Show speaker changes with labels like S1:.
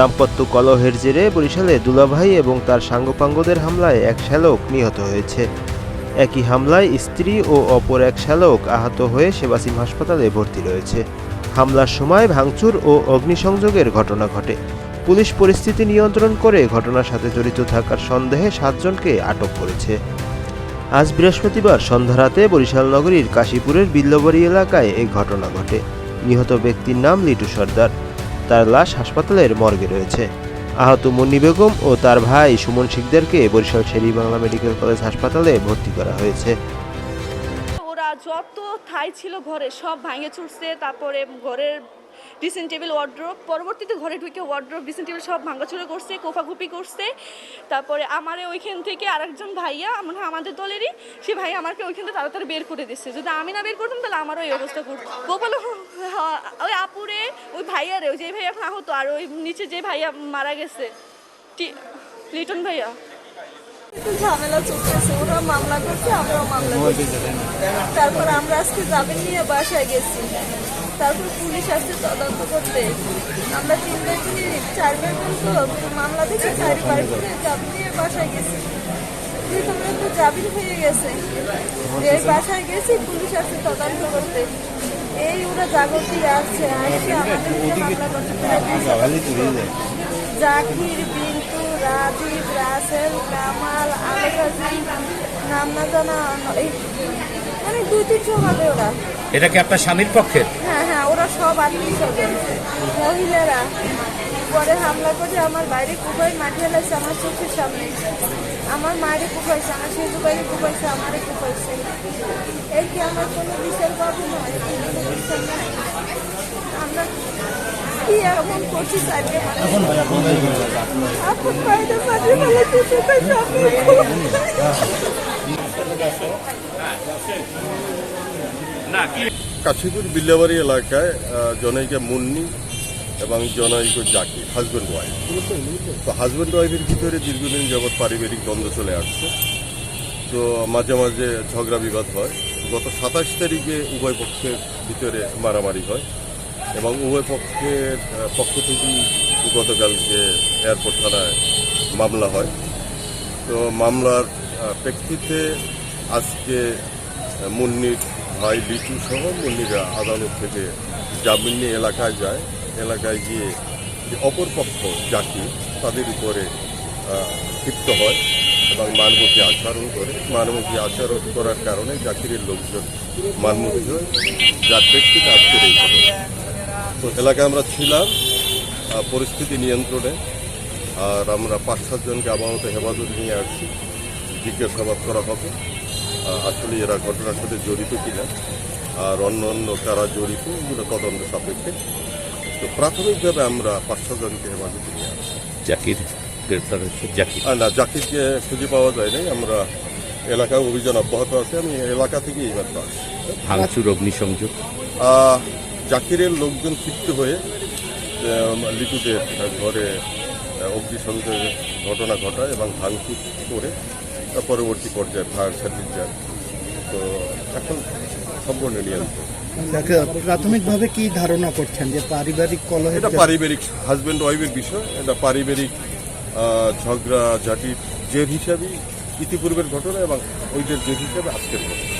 S1: দাম্পত্য কলহের জেরে বরিশালে দুলাভাই এবং তার সাঙ্গপাঙ্গদের হামলায় এক শ্যালক নিহত হয়েছে। একই হামলায় স্ত্রী ও অপর এক শ্যালক আহত হয়ে সেবাসিম হাসপাতালে ভর্তি রয়েছে। হামলার সময় ভাঙচুর ও অগ্নিসংযোগের ঘটনা ঘটে। পুলিশ পরিস্থিতি নিয়ন্ত্রণ করে ঘটনার সাথে জড়িত থাকার সন্দেহে সাতজনকে আটক করেছে। আজ বৃহস্পতিবার সন্ধ্যারাতে বরিশাল নগরীর কাশীপুরের বিল্লবাড়ি এলাকায় এই ঘটনা ঘটে। নিহত ব্যক্তির নাম লিটু সর্দার। তার লাশ হাসপাতালের মর্গে রয়েছে। আহত মুন্নি বেগম ও তার ভাই সুমন শিকদারকে বরিশাল শেরি বাংলা মেডিকেল কলেজ হাসপাতালে ভর্তি করা হয়েছে।
S2: ওরা যত থাই ছিল ঘরে সব ভাঙে ছুটছে তারপরে ঘরের ড্রেসিং টেবিল ওয়ার্ড্রোপ পরবর্তীতে ঘরে ঢুকে ওয়ার্ড্রোপ ড্রেসিং টেবিল সব ভাঙাচুরা করছে কোফাকুপি করছে। তারপরে আমারে ওইখান থেকে আরেকজন ভাইয়া মনে হয় আমাদের দলেরই সে ভাই আমাকে ওইখান থেকে তাড়াতাড়ি বের করে দিচ্ছে। যদি আমি না বের করতাম তাহলে আমারও এই অবস্থা করতো। গোপাল ওই আপুরে ওই ভাইয়ারে ওই যে ভাইয়া এখন আহত আর ওই নিচে যে ভাইয়া মারা গেছে টি- লিটন ভাইয়া।
S3: একটু ঝামেলা চলতেছে ওরা মামলা করছে আমরাও মামলা করছি। তারপর আমরা আজকে জামিন নিয়ে বাসায় গেছি। তারপর পুলিশ আসছে তদন্ত করতে। আমরা তিন মিলে চার ভাই তো মামলা দেখে চারি বাড়ি করে জামিন নিয়ে বাসায় গেছি। প্রথমে তো জামিন হয়ে গেছে। এই বাসায় গেছি পুলিশ আসছে তদন্ত করতে। এই ওরা জাগতি আসছে আসছে আমাদের জাকির বিন্টু রাজীব রাসেল কামাল আলেকাজি নাম না জানা এই মানে দুই তিনশো হবে ওরা।
S4: এটা কি আপনার স্বামীর পক্ষের?
S3: হ্যাঁ সব আত্মীয় স্বজন মহিলারা পরে হামলা করে আমার বাইরে কুপাই মাটি হেলাইছে আমার চোখের সামনে। আমার মায়ের কুপাইছে আমার সেজু বাইরে কুপাইছে আমারে কুপাইছে। এই কি আমার কোনো বিচার পাবো না? এই কি কোনো বিচার নাই। আমরা কি এমন করছি সাইডে আপন বাইরে হেলাইছে চোখের সামনে
S5: কাশীপুর বিল্লাবাড়ি এলাকায় জনৈকা মুন্নি এবং জনৈক জাকি হাজব্যান্ড ওয়াইফ তো হাজব্যান্ড ওয়াইফের ভিতরে দীর্ঘদিন যাবৎ পারিবারিক দ্বন্দ্ব চলে আসছে। তো মাঝে মাঝে ঝগড়া বিবাদ হয়। গত সাতাশ তারিখে উভয় পক্ষের ভিতরে মারামারি হয় এবং উভয় পক্ষের পক্ষ থেকেই গতকালকে এয়ারপোর্ট থানায় মামলা হয়। তো মামলার প্রেক্ষিতে আজকে মুন্নির ভাই লিটু সহ মুন্নিরা আদালত থেকে জামিন নিয়ে এলাকায় যায়। এলাকায় গিয়ে যে অপর পক্ষ জাতি, তাদের উপরে ক্ষিপ্ত হয় এবং মানবতী আচরণ করে। মানবতী আচরণ করার কারণে জাকিরের লোকজন মানমুখী হয়। যার প্রেক্ষিতে আজকের এই তো এলাকায় আমরা ছিলাম পরিস্থিতি নিয়ন্ত্রণে। আর আমরা পাঁচ সাতজনকে আপাতত হেফাজত নিয়ে আসছি। জিজ্ঞাসাবাদ করা হবে। আসলে এরা ঘটনার সাথে জড়িত কিনা আর অন্য অন্য কারা জড়িত এগুলো তদন্ত সাপেক্ষে। তো প্রাথমিকভাবে আমরা পাঁচ ছজনকে হেফাজতে নিয়ে আসছি।
S4: জাকির গ্রেপ্তার হয়েছে? জাকির।
S5: না জাকিরকে খুঁজে পাওয়া যায় নাই। আমরা এলাকায় অভিযান অব্যাহত আছে। আমি এলাকা থেকে এই মাত্র
S4: ভাঙচুর অগ্নিসংযোগ?
S5: জাকিরের লোকজন ক্ষিপ্ত হয়ে লিটুদের ঘরে অগ্নিসংযোগের ঘটনা ঘটায় এবং ভাঙচুর করে পরবর্তী পর্যায়ে ফায়ার সার্ভিস যান। তো এখন সম্পূর্ণ নিয়ন্ত্রণ।
S6: প্রাথমিকভাবে কি ধারণা করছেন যে পারিবারিক কলহ
S5: এটা পারিবারিক হাজব্যান্ড ওয়াইফের বিষয়। এটা পারিবারিক ঝগড়া জাতির জের হিসাবেই ইতিপূর্বের ঘটনা এবং ওইদের জের হিসাবে আজকের ঘটনা।